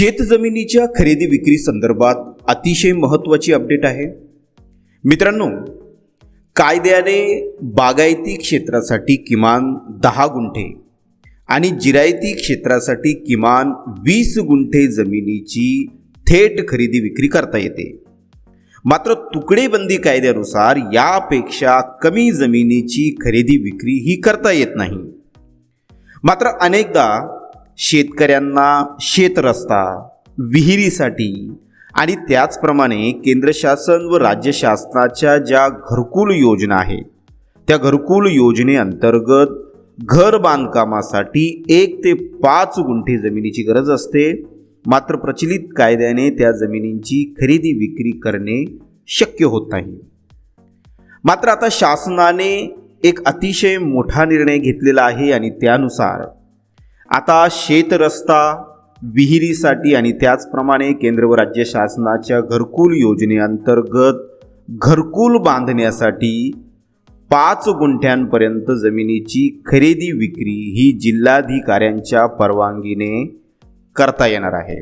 शेतजमिनीच्या खरेदी विक्री संदर्भात अतिशय महत्त्वाची अपडेट आहे. मित्रांनो कायद्याने बागायती क्षेत्रासाठी किमान दहा गुंठे आणि जिरायती क्षेत्रासाठी किमान वीस गुंठे जमिनीची थेट खरेदी विक्री करता येते. मात्र तुकडेबंदी कायद्यानुसार यापेक्षा कमी जमिनीची खरेदी विक्री ही करता येत नाही. मात्र अनेकदा शेतकऱ्यांना शेतरस्ता विहिरीसाठी. आणि त्याचप्रमाणे केंद्र शासन व राज्य शासनाच्या ज्या घरकुल योजना आहेत त्या घरकुल योजनेअंतर्गत घर बांधकामासाठी एक ते पाच गुंठे जमिनीची गरज असते. मात्र प्रचलित कायद्याने त्या जमिनींची खरेदी विक्री करणे शक्य होत नाही. मात्र आता शासनाने एक अतिशय मोठा निर्णय घेतलेला आहे आणि त्यानुसार आता शेतरस्ता विहिरीसाठी आणि त्याचप्रमाणे केंद्र व राज्य शासनाच्या घरकुल योजनेअंतर्गत घरकुल बांधण्यासाठी पाच गुंठ्यांपर्यंत जमिनीची खरेदी विक्री ही जिल्हाधिकाऱ्यांच्या परवानगीने करता येणार आहे.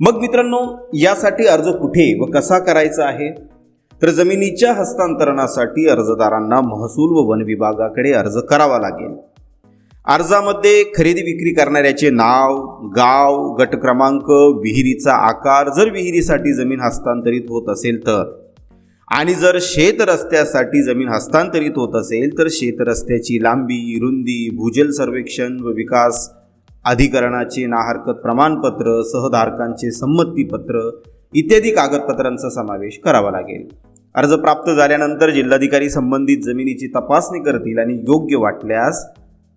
मग मित्रांनो यासाठी अर्ज कुठे व कसा करायचा आहे? तर जमिनीच्या हस्तांतरणासाठी अर्जदारांना महसूल व वन विभागाकडे अर्ज करावा लागेल. अर्जामध्ये खरेदी विक्री करणाऱ्याचे नाव गाव गट क्रमांक विहिरीचा आकार जर विहिरीसाठी जमीन हस्तांतरित होत असेल तर. आणि जर शेत रस्त्यासाठी जमीन हस्तांतरित होत असेल तर शेत रस्त्याची लांबी रुंदी भूजल सर्वेक्षण व विकास अधिकरणाचे नाहरकत प्रमाणपत्र सहधारकांचे संमतीपत्र इत्यादी कागदपत्रांचा समावेश करावा लागेल. अर्ज प्राप्त झाल्यानंतर जिल्हाधिकारी संबंधित जमिनीची तपासणी करतील आणि योग्य वाटल्यास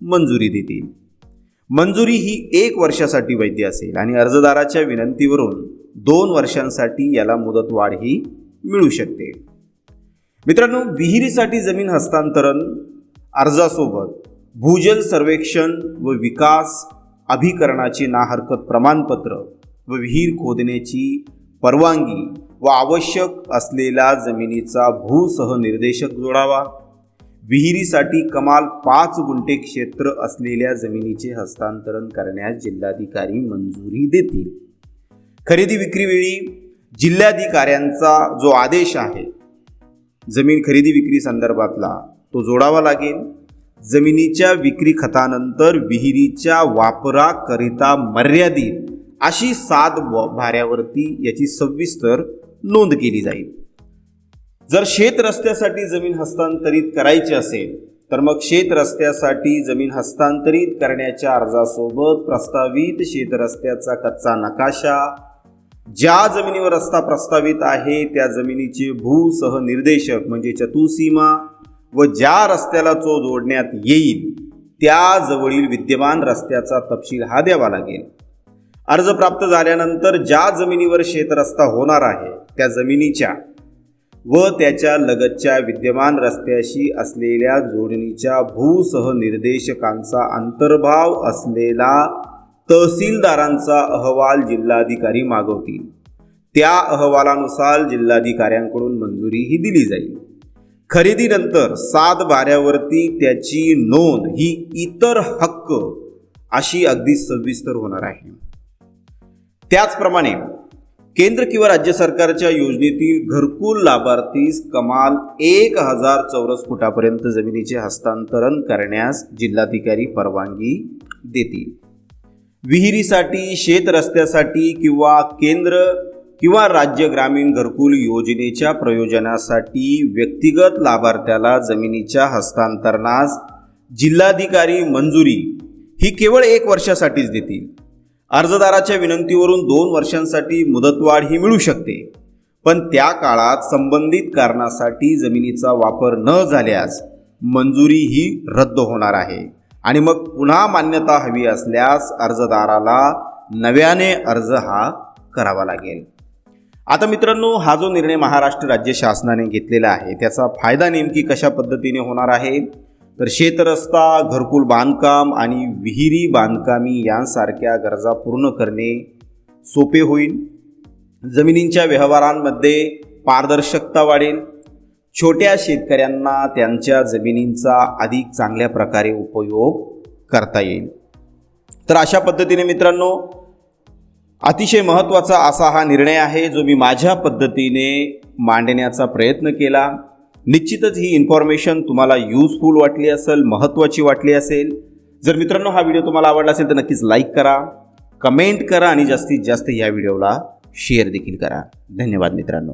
मंजुरी देतील. मंजुरी ही एक वर्षासाठी वैध असेल आणि अर्जदाराच्या विनंतीवरून दोन वर्षांसाठी याला मुदतवाढ ही मिळू शकते. मित्रांनो विहिरीसाठी जमीन हस्तांतरण अर्जासोबत भूजल सर्वेक्षण व विकास अभिकरणाचे ना हरकत प्रमाणपत्र व विहीर खोदण्याची परवानगी व आवश्यक असलेला जमिनीचा भूसह निर्देशक जोडावा. विहिरीसाठी कमाल पाच गुंठे क्षेत्र असलेल्या जमिनीचे हस्तांतरण करण्यास जिल्हाधिकारी मंजुरी देतील. खरेदी विक्रीवेळी जिल्हाधिकाऱ्यांचा जो आदेश आहे जमीन खरेदी विक्री संदर्भातला तो जोडावा लागेल. जमिनीच्या विक्री खतानंतर विहिरीच्या वापराकरिता मर्यादित अशी सात व- भाऱ्यावरती याची सविस्तर नोंद केली जाईल. जर शेत रस्त्यासाठी जमीन हस्तांतरित करायची असेल तर मग शेत रस्त्यासाठी जमीन हस्तांतरित करण्याच्या अर्जासोबत प्रस्तावित शेत रस्त्याचा कच्चा नकाशा ज्या जमिनीवर रस्ता प्रस्तावित आहे त्या जमिनीचे भूसह निर्देशक म्हणजे चतुसीमा व ज्या रस्त्याला तो जोडण्यात येईल त्या जवळील विद्यमान रस्त्याचा तपशील हा द्यावा लागेल. अर्ज प्राप्त झाल्यानंतर ज्या जमिनीवर शेतरस्ता होणार आहे त्या जमिनीच्या व त्याच्या लगतच्या विद्यमान रस्त्याशी असलेल्या जोडणीच्या भूसह निर्देशकांचा अंतर्भाव असलेला तहसीलदारांचा अहवाल जिल्हाधिकारी मागवतील. त्या अहवालानुसार जिल्हाधिकाऱ्यांकडून मंजुरीही दिली जाईल. खरेदीनंतर सात बाऱ्यावरती त्याची नोंद ही इतर हक्क अशी अगदी सविस्तर होणार आहे. त्याचप्रमाणे केंद्र किंवा राज्य सरकारच्या योजनेतील घरकुल लाभार्थीस कमाल एक हजार चौरस फुटापर्यंत जमिनीचे हस्तांतरण करण्यास जिल्हाधिकारी परवानगी देतील. विहिरीसाठी शेत रस्त्यासाठी किंवा केंद्र किंवा राज्य ग्रामीण घरकुल योजनेच्या प्रयोजनासाठी व्यक्तिगत लाभार्थ्याला जमिनीच्या हस्तांतरणास जिल्हाधिकारी मंजुरी ही केवळ एक वर्षासाठीच देतील. अर्जदाराच्या विनंतीवरून दोन वर्षांसाठी मुदतवाढ ही मिळू शकते. पण त्या काळात संबंधित कारणासाठी जमिनीचा वापर न झाल्यास मंजुरी ही रद्द होणार आहे. आणि मग पुन्हा मान्यता हवी असल्यास अर्जदाराला नव्याने अर्ज हा करावा लागेल. आता मित्रांनो हा जो निर्णय महाराष्ट्र राज्य शासनाने घेतलेला आहे त्याचा फायदा नेमकी कशा पद्धतीने होणार आहे? तर शेतरस्ता घरकुल बांधकाम आणि विहिरी बांधकामी यांसारख्या गरजा पूर्ण करणे सोपे होईल. जमिनींच्या व्यवहारांमध्ये पारदर्शकता वाढेल. छोट्या शेतकऱ्यांना त्यांच्या जमिनींचा अधिक चांगल्या प्रकारे उपयोग करता येईल. तर अशा पद्धतीने मित्रांनो अतिशय महत्त्वाचा असा हा निर्णय आहे जो मी माझ्या पद्धतीने मांडण्याचा प्रयत्न केला. निश्चितच ही इन्फॉर्मेशन तुम्हाला यूजफुल वाटली असेल महत्त्वाची वाटली असेल. जर मित्रांनो हा व्हिडिओ तुम्हाला आवडला असेल तर नक्कीच लाईक करा कमेंट करा आणि जास्तीत जास्त या व्हिडिओला शेअर देखील करा. धन्यवाद मित्रांनो.